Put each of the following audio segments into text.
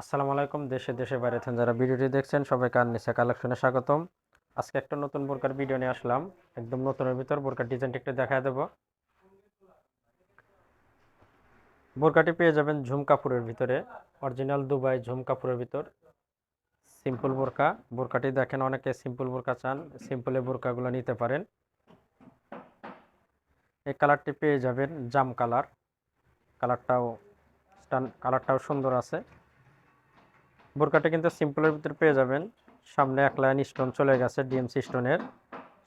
আসসালামু আলাইকুম, দেশে দেশে বাইরে থেকে যারা ভিডিওটি দেখছেন, সবাইকে আননিসা কালেকশনে স্বাগতম। আজকে একটা নতুন বোরকার ভিডিও নিয়ে আসলাম, একদম নতুনের ভিতর বোরকার ডিজাইনটা একটু দেখা দেবো। বোরকাটি পেয়ে যাবেন ঝুম কাপড়ের ভিতরে, অরিজিনাল দুবাই ঝুম কাপড়ের ভিতর। সিম্পল বোরকা, বোরকাটি দেখেন অনেকে সিম্পল বোরকা চান সিম্পলের বোরকাগুলো নিতে পারেন। এই কালারটি পেয়ে যাবেন জাম কালার, কালারটাও কালারটাও সুন্দর আছে। বোরকাটা কিন্তু সিম্পলের ভিতরে পেয়ে যাবেন। সামনে এক লাইন স্টোন চলে গেছে, ডিএমসি স্টোনের।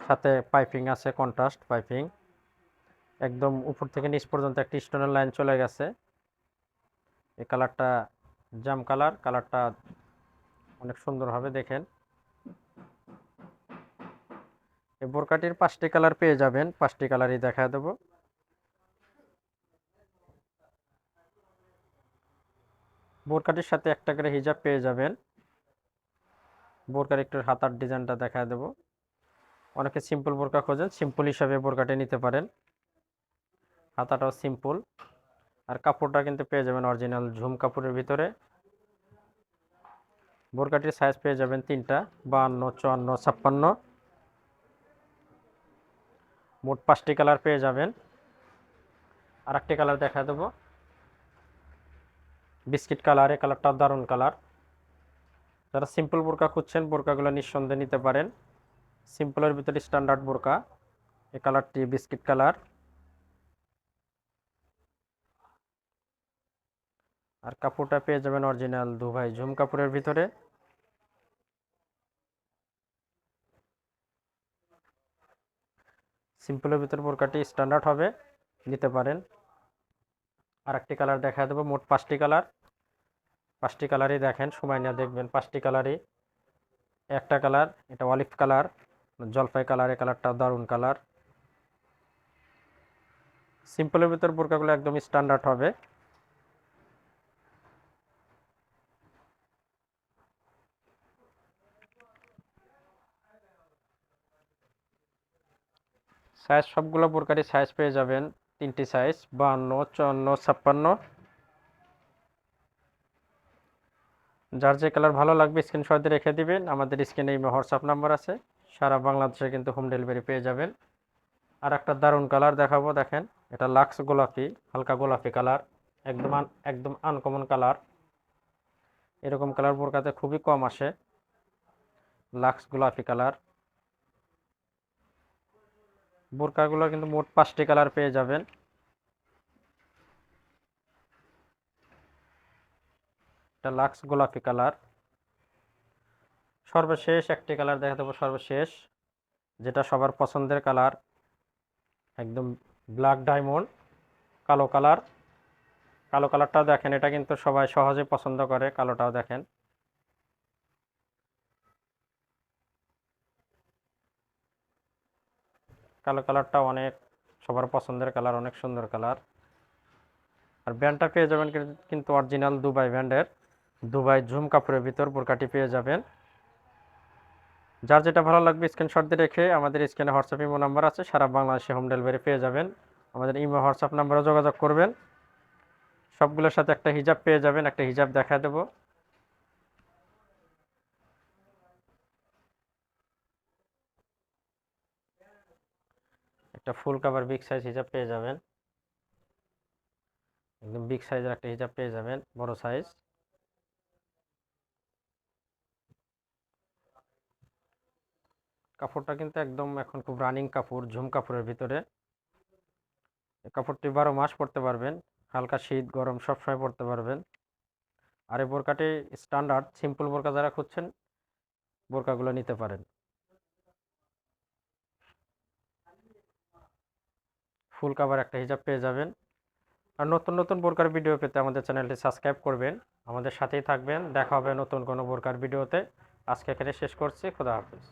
সাথে পাইপিং আছে, কন্ট্রাস্ট পাইপিং। একদম উপর থেকে নিচ পর্যন্ত একটি স্টোনের লাইন চলে গেছে। এই কালারটা জাম কালার, কালারটা অনেক সুন্দর হবে, দেখেন। এই বোরকাটির পাঁচটি কালার পেয়ে যাবেন, পাঁচটি কালারই দেখা দেবো। বোরকাটির সাথে একটা করে হিজাব পেয়ে যাবেন। বোরকার একটু হাতার ডিজাইনটা দেখা দেবো। অনেকে সিম্পল বোরকা খোঁজেন সিম্পল হিসাবে বোরকাটি নিতে পারেন। হাতাটাও সিম্পল আর কাপড়টা কিন্তু পেয়ে যাবেন অরিজিনাল ঝুম কাপড়ের ভিতরে। বোরকাটির সাইজ পেয়ে যাবেন তিনটা, বাহান্ন, চুয়ান্ন, ছাপ্পান্ন। মোট পাঁচটি কালার পেয়ে যাবেন। আর একটি কালার দেখা দেবো। বিস্কিট কালার এই কালারটাও দারুণ কালার। যারা সিম্পল বোরকা খুঁজছেন, বোরকাগুলো নিঃসন্দেহে নিতে পারেন। সিম্পলের ভিতরে স্ট্যান্ডার্ড বোরকা এই কালারটি বিস্কিট কালার। আর কাপড়টা পেয়ে যাবেন অরিজিনাল দুভাই, ঝুম কাপড়ের ভিতরে। সিম্পলের ভিতরে বোরকাটি স্ট্যান্ডার্ড হবে, নিতে পারেন। আর একটি কালার দেখা দেবো, মোট পাঁচটি কালার। পাঁচটি কালারই দেখেন, সময় নিয়ে দেখবেন, পাঁচটি কালারই। একটা কালার, এটা অলিভ কালার, জলপাই কালার কালারটা দারুণ কালার। সিম্পলের ভিতর বোরকাগুলো একদম স্ট্যান্ডার্ড হবে। সাইজ সবগুলো বোরকারই সাইজ পেয়ে যাবেন। তিনটি সাইজ বাহান্ন, চুয়ান্ন, ছাপ্পান্ন। যার যে কালার ভালো লাগবে স্ক্রিনশট দিয়ে রেখে দিবেন। আমাদের স্ক্রিনে এই হোয়াটসঅ্যাপ নাম্বার আছে। সারা বাংলাদেশে কিন্তু হোম ডেলিভারি পেয়ে যাবেন। আর একটা দারুণ কালার দেখাবো, দেখেন। এটা লাক্স গোলাপি, হালকা গোলাপি কালার একদম একদম আনকমন কালার এরকম কালার বোরকাতে খুবই কম আসে। লাক্স গোলাপি কালার বোরকাগুলো কিন্তু মোট পাঁচটি কালার পেয়ে যাবেন। এটা লাক্স গোলাপি কালার। সর্বশেষ একটি কালার দেখা দেবো, সর্বশেষ, যেটা সবার পছন্দের কালার। একদম ব্ল্যাক ডায়মন্ড, কালো কালার। কালো কালারটাও দেখেন, এটা কিন্তু সবাই সহজে পছন্দ করে, কালোটাও দেখেন। কালো কালারটা অনেক, সবার পছন্দের কালার, অনেক সুন্দর কালার। আর ব্যান্ডটা পেয়ে যাবেন কিন্তু অরিজিনাল দুবাই ব্যান্ডের। দুবাই ঝুম কাপড়ের ভিতর বোরকাটি পেয়ে যাবেন। যার যেটা ভালো লাগবে স্ক্রিনশট দিয়ে রেখে আমাদের স্ক্রিনে হোয়াটসঅ্যাপ ইমো নাম্বার আছে, সারা বাংলাদেশে হোম ডেলিভারি পেয়ে যাবেন। আমাদের ইমো হোয়াটসঅ্যাপ নাম্বারে যোগাযোগ করবেন। সবগুলোর সাথে একটা হিজাব পেয়ে যাবেন, একটা হিজাব দেখা দেবো। একটা ফুল কাভার বিগ সাইজ হিসাব পেয়ে যাবেন। একদম বিগ সাইজের একটা হিসাব পেয়ে যাবেন, বড় সাইজ কাপড়টা কিন্তু একদম এখন খুব রানিং কাপড়, ঝুম কাপড়ের ভিতরে। কাপড়টি বারো মাস পরতে পারবেন, হালকা শীত, গরম সবসময় পরতে পারবেন। আর এই বোরকাটি স্ট্যান্ডার্ড সিম্পল বোরকা যারা খুঁজছেন, বোরকাগুলো নিতে পারেন। ফুল কাভার একটা হিজাব পেয়ে যাবেন। আর নতুন নতুন বোরকার ভিডিও পেতে আমাদের চ্যানেলটি সাবস্ক্রাইব করবেন। আমাদের সাথেই থাকবেন। দেখা হবে নতুন কোনো বোরকার ভিডিওতে আজকে এখানে শেষ করছি। খোদা হাফিজ।